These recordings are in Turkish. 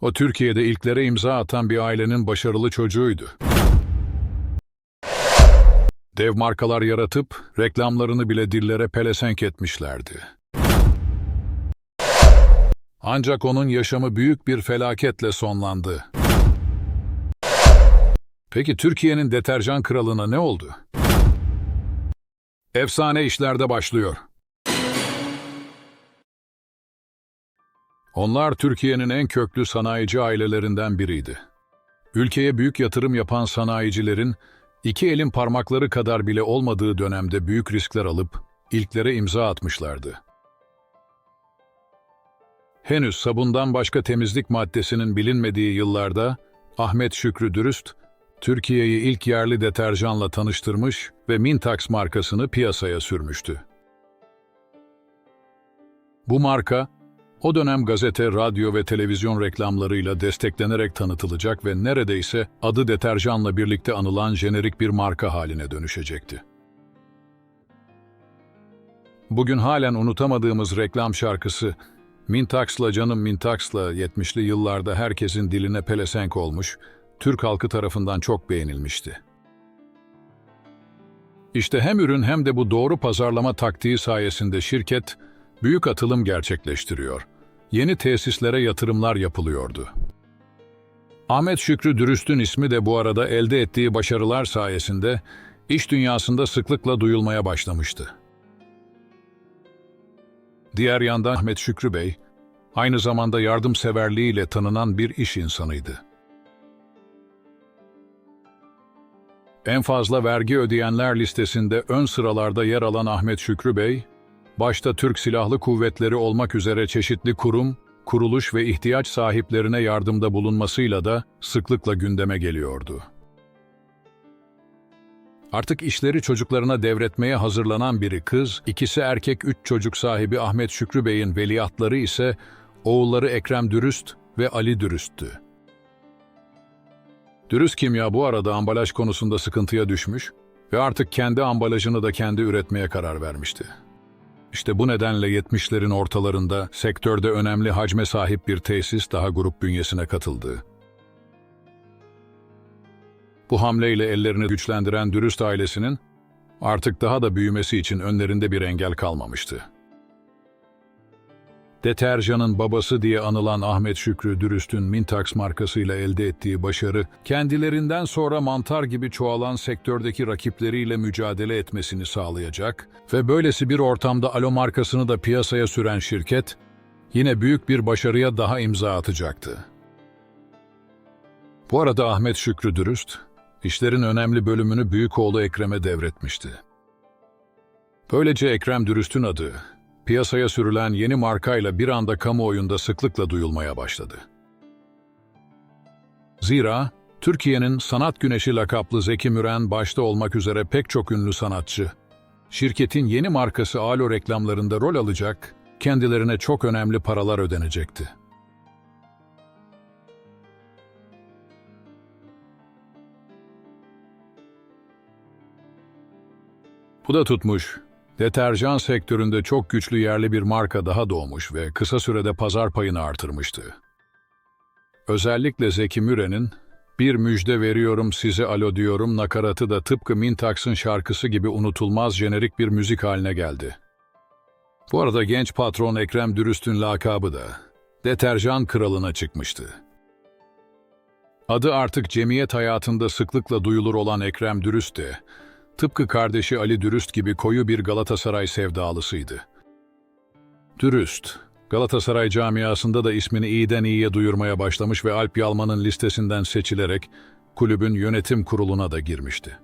O Türkiye'de ilklere imza atan bir ailenin başarılı çocuğuydu. Dev markalar yaratıp reklamlarını bile dillere pelesenk etmişlerdi. Ancak onun yaşamı büyük bir felaketle sonlandı. Peki Türkiye'nin deterjan kralına ne oldu? Efsane işlerde başlıyor. Onlar Türkiye'nin en köklü sanayici ailelerinden biriydi. Ülkeye büyük yatırım yapan sanayicilerin iki elin parmakları kadar bile olmadığı dönemde büyük riskler alıp ilklere imza atmışlardı. Henüz sabundan başka temizlik maddesinin bilinmediği yıllarda Ahmet Şükrü Dürüst, Türkiye'yi ilk yerli deterjanla tanıştırmış ve Mintax markasını piyasaya sürmüştü. Bu marka, o dönem gazete, radyo ve televizyon reklamlarıyla desteklenerek tanıtılacak ve neredeyse adı deterjanla birlikte anılan jenerik bir marka haline dönüşecekti. Bugün halen unutamadığımız reklam şarkısı Mintax'la canım Mintax'la 70'li yıllarda herkesin diline pelesenk olmuş, Türk halkı tarafından çok beğenilmişti. İşte hem ürün hem de bu doğru pazarlama taktiği sayesinde şirket büyük atılım gerçekleştiriyor. Yeni tesislere yatırımlar yapılıyordu. Ahmet Şükrü Dürüst'ün ismi de bu arada elde ettiği başarılar sayesinde iş dünyasında sıklıkla duyulmaya başlamıştı. Diğer yandan Ahmet Şükrü Bey, aynı zamanda yardımseverliğiyle tanınan bir iş insanıydı. En fazla vergi ödeyenler listesinde ön sıralarda yer alan Ahmet Şükrü Bey, başta Türk Silahlı Kuvvetleri olmak üzere çeşitli kurum, kuruluş ve ihtiyaç sahiplerine yardımda bulunmasıyla da sıklıkla gündeme geliyordu. Artık işleri çocuklarına devretmeye hazırlanan biri kız, ikisi erkek üç çocuk sahibi Ahmet Şükrü Bey'in veliahtları ise oğulları Ekrem Dürüst ve Ali Dürüst'tü. Dürüst Kimya bu arada ambalaj konusunda sıkıntıya düşmüş ve artık kendi ambalajını da kendi üretmeye karar vermişti. İşte bu nedenle 70'lerin ortalarında sektörde önemli hacme sahip bir tesis daha grup bünyesine katıldı. Bu hamleyle ellerini güçlendiren Dürüst ailesinin artık daha da büyümesi için önlerinde bir engel kalmamıştı. Deterjanın babası diye anılan Ahmet Şükrü Dürüst'ün Mintax markasıyla elde ettiği başarı, kendilerinden sonra mantar gibi çoğalan sektördeki rakipleriyle mücadele etmesini sağlayacak ve böylesi bir ortamda Alo markasını da piyasaya süren şirket, yine büyük bir başarıya daha imza atacaktı. Bu arada Ahmet Şükrü Dürüst, işlerin önemli bölümünü büyük oğlu Ekrem'e devretmişti. Böylece Ekrem Dürüst'ün adı, piyasaya sürülen yeni markayla bir anda kamuoyunda sıklıkla duyulmaya başladı. Zira Türkiye'nin sanat güneşi lakaplı Zeki Müren başta olmak üzere pek çok ünlü sanatçı, şirketin yeni markası Alo reklamlarında rol alacak, kendilerine çok önemli paralar ödenecekti. Bu da tutmuş. Deterjan sektöründe çok güçlü yerli bir marka daha doğmuş ve kısa sürede pazar payını artırmıştı. Özellikle Zeki Müren'in bir müjde veriyorum size alo diyorum nakaratı da tıpkı Mintax'ın şarkısı gibi unutulmaz jenerik bir müzik haline geldi. Bu arada genç patron Ekrem Dürüst'ün lakabı da deterjan kralına çıkmıştı. Adı artık cemiyet hayatında sıklıkla duyulur olan Ekrem Dürüst de tıpkı kardeşi Ali Dürüst gibi koyu bir Galatasaray sevdalısıydı. Dürüst, Galatasaray camiasında da ismini iyiden iyiye duyurmaya başlamış ve Alp Yalman'ın listesinden seçilerek kulübün yönetim kuruluna da girmişti.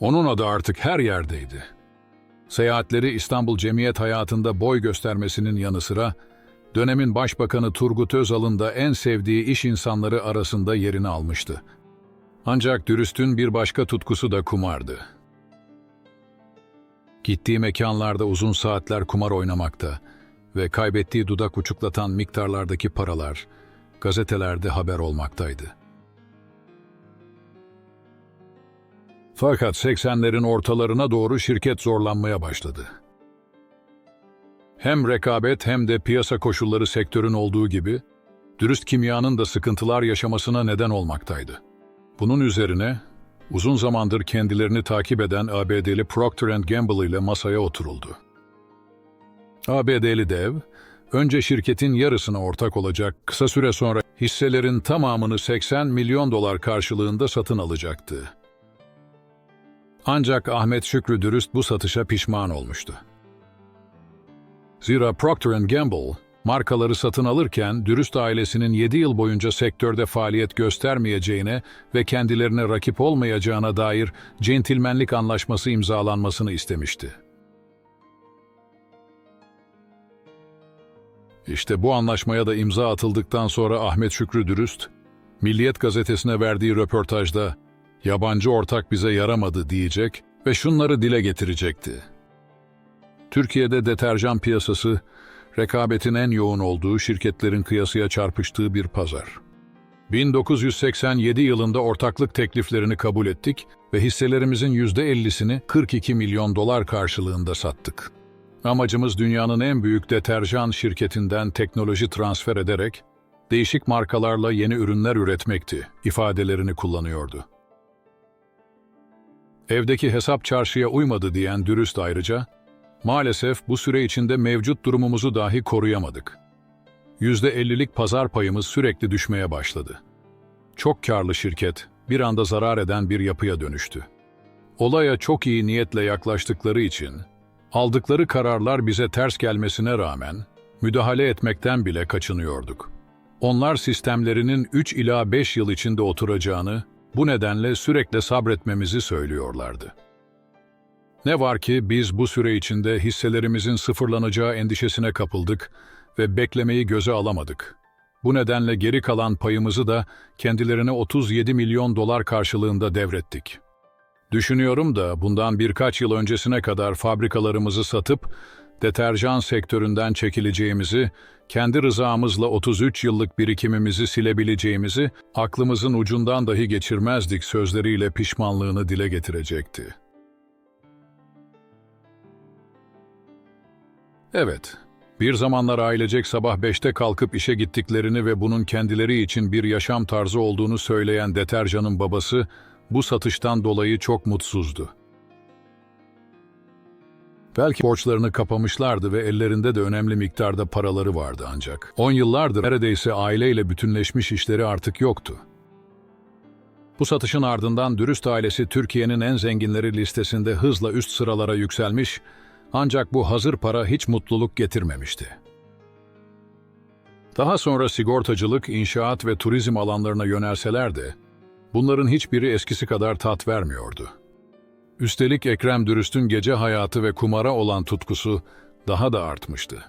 Onun adı artık her yerdeydi. Seyahatleri İstanbul cemiyet hayatında boy göstermesinin yanı sıra, dönemin başbakanı Turgut Özal'ın da en sevdiği iş insanları arasında yerini almıştı. Ancak dürüstün bir başka tutkusu da kumardı. Gittiği mekanlarda uzun saatler kumar oynamakta ve kaybettiği dudak uçuklatan miktarlardaki paralar gazetelerde haber olmaktaydı. Fakat 80'lerin ortalarına doğru şirket zorlanmaya başladı. Hem rekabet hem de piyasa koşulları sektörün olduğu gibi, dürüst kimyanın da sıkıntılar yaşamasına neden olmaktaydı. Bunun üzerine uzun zamandır kendilerini takip eden ABD'li Procter Gamble ile masaya oturuldu. ABD'li dev, önce şirketin yarısına ortak olacak, kısa süre sonra hisselerin tamamını 80 milyon dolar karşılığında satın alacaktı. Ancak Ahmet Şükrü Dürüst bu satışa pişman olmuştu. Zira Procter Gamble, markaları satın alırken Dürüst ailesinin 7 yıl boyunca sektörde faaliyet göstermeyeceğine ve kendilerine rakip olmayacağına dair centilmenlik anlaşması imzalanmasını istemişti. İşte bu anlaşmaya da imza atıldıktan sonra Ahmet Şükrü Dürüst, Milliyet gazetesine verdiği röportajda yabancı ortak bize yaramadı diyecek ve şunları dile getirecekti. Türkiye'de deterjan piyasası, rekabetin en yoğun olduğu şirketlerin kıyasıya çarpıştığı bir pazar. 1987 yılında ortaklık tekliflerini kabul ettik ve hisselerimizin %50'sini 42 milyon dolar karşılığında sattık. Amacımız dünyanın en büyük deterjan şirketinden teknoloji transfer ederek değişik markalarla yeni ürünler üretmekti ifadelerini kullanıyordu. Evdeki hesap çarşıya uymadı diyen dürüst ayrıca, maalesef bu süre içinde mevcut durumumuzu dahi koruyamadık. %50'lik pazar payımız sürekli düşmeye başladı. Çok karlı şirket bir anda zarar eden bir yapıya dönüştü. Olaya çok iyi niyetle yaklaştıkları için aldıkları kararlar bize ters gelmesine rağmen müdahale etmekten bile kaçınıyorduk. Onlar sistemlerinin 3 ila 5 yıl içinde oturacağını, bu nedenle sürekli sabretmemizi söylüyorlardı. Ne var ki biz bu süre içinde hisselerimizin sıfırlanacağı endişesine kapıldık ve beklemeyi göze alamadık. Bu nedenle geri kalan payımızı da kendilerine 37 milyon dolar karşılığında devrettik. Düşünüyorum da bundan birkaç yıl öncesine kadar fabrikalarımızı satıp deterjan sektöründen çekileceğimizi, kendi rızamızla 33 yıllık birikimimizi silebileceğimizi aklımızın ucundan dahi geçirmezdik sözleriyle pişmanlığını dile getirecekti. Evet, bir zamanlar ailecek sabah 5'te kalkıp işe gittiklerini ve bunun kendileri için bir yaşam tarzı olduğunu söyleyen deterjanın babası, bu satıştan dolayı çok mutsuzdu. Belki borçlarını kapamışlardı ve ellerinde de önemli miktarda paraları vardı ancak. 10 yıllardır neredeyse aileyle bütünleşmiş işleri artık yoktu. Bu satışın ardından Dürüst ailesi Türkiye'nin en zenginleri listesinde hızla üst sıralara yükselmiş ancak bu hazır para hiç mutluluk getirmemişti. Daha sonra sigortacılık, inşaat ve turizm alanlarına yönelseler de bunların hiçbiri eskisi kadar tat vermiyordu. Üstelik Ekrem Dürüst'ün gece hayatı ve kumara olan tutkusu daha da artmıştı.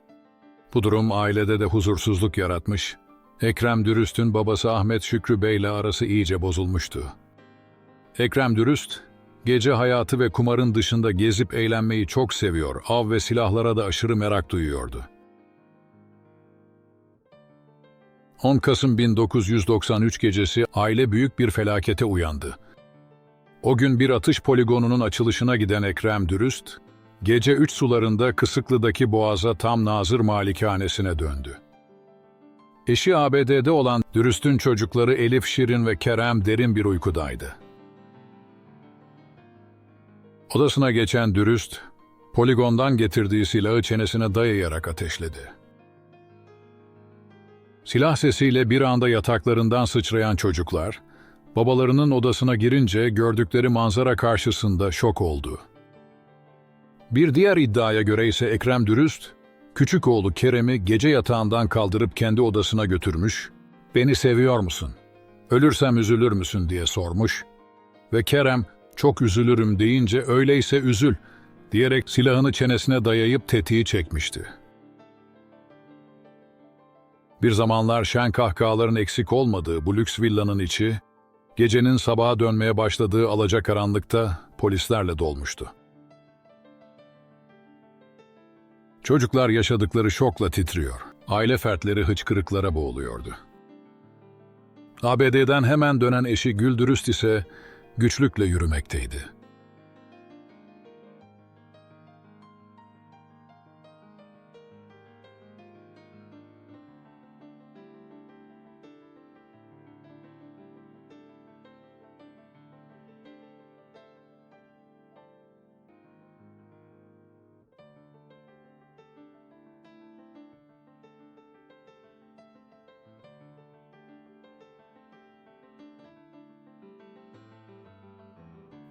Bu durum ailede de huzursuzluk yaratmış, Ekrem Dürüst'ün babası Ahmet Şükrü Bey ile arası iyice bozulmuştu. Ekrem Dürüst, gece hayatı ve kumarın dışında gezip eğlenmeyi çok seviyor, av ve silahlara da aşırı merak duyuyordu. 10 Kasım 1993 gecesi aile büyük bir felakete uyandı. O gün bir atış poligonunun açılışına giden Ekrem Dürüst, gece üç sularında Kısıklı'daki Boğaz'a tam Nazır malikanesine döndü. Eşi ABD'de olan Dürüst'ün çocukları Elif Şirin ve Kerem derin bir uykudaydı. Odasına geçen Dürüst, poligondan getirdiği silahı çenesine dayayarak ateşledi. Silah sesiyle bir anda yataklarından sıçrayan çocuklar, babalarının odasına girince gördükleri manzara karşısında şok oldu. Bir diğer iddiaya göre ise Ekrem Dürüst, küçük oğlu Kerem'i gece yatağından kaldırıp kendi odasına götürmüş, ''Beni seviyor musun? Ölürsem üzülür müsün?'' diye sormuş ve Kerem, ''Çok üzülürüm.'' deyince ''Öyleyse üzül.'' diyerek silahını çenesine dayayıp tetiği çekmişti. Bir zamanlar şen kahkahaların eksik olmadığı bu lüks villanın içi, gecenin sabaha dönmeye başladığı alacakaranlıkta polislerle dolmuştu. Çocuklar yaşadıkları şokla titriyor. Aile fertleri hıçkırıklara boğuluyordu. ABD'den hemen dönen eşi Güldürüst ise güçlükle yürümekteydi.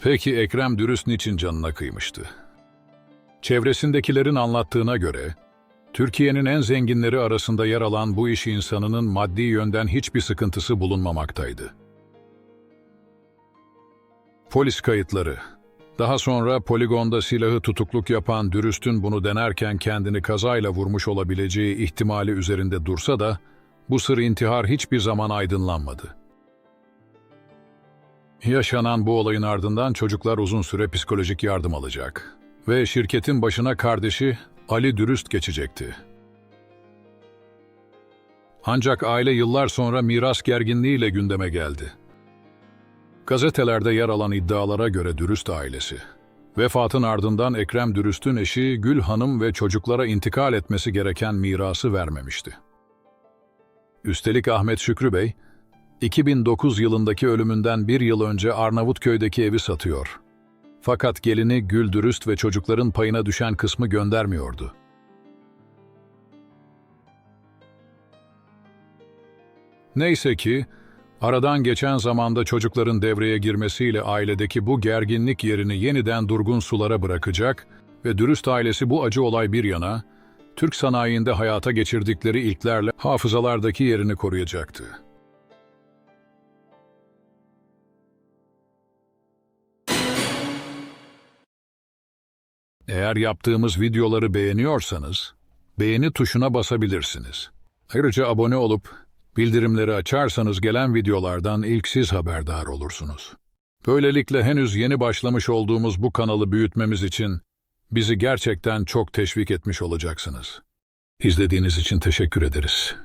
Peki Ekrem Dürüst niçin canına kıymıştı? Çevresindekilerin anlattığına göre, Türkiye'nin en zenginleri arasında yer alan bu iş insanının maddi yönden hiçbir sıkıntısı bulunmamaktaydı. Polis kayıtları Daha sonra poligonda silahı tutukluk yapan Dürüst'ün bunu denerken kendini kazayla vurmuş olabileceği ihtimali üzerinde dursa da, bu sır intihar hiçbir zaman aydınlanmadı. Yaşanan bu olayın ardından çocuklar uzun süre psikolojik yardım alacak ve şirketin başına kardeşi Ali Dürüst geçecekti. Ancak aile yıllar sonra miras gerginliğiyle gündeme geldi. Gazetelerde yer alan iddialara göre Dürüst ailesi, vefatın ardından Ekrem Dürüst'ün eşi Gül Hanım ve çocuklara intikal etmesi gereken mirası vermemişti. Üstelik Ahmet Şükrü Bey, 2009 yılındaki ölümünden bir yıl önce Arnavutköy'deki evi satıyor. Fakat gelini Gül Dürüst ve çocukların payına düşen kısmı göndermiyordu. Neyse ki, aradan geçen zamanda çocukların devreye girmesiyle ailedeki bu gerginlik yerini yeniden durgun sulara bırakacak ve Dürüst ailesi bu acı olay bir yana, Türk sanayinde hayata geçirdikleri ilklerle hafızalardaki yerini koruyacaktı. Eğer yaptığımız videoları beğeniyorsanız, beğeni tuşuna basabilirsiniz. Ayrıca abone olup bildirimleri açarsanız gelen videolardan ilk siz haberdar olursunuz. Böylelikle henüz yeni başlamış olduğumuz bu kanalı büyütmemiz için bizi gerçekten çok teşvik etmiş olacaksınız. İzlediğiniz için teşekkür ederiz.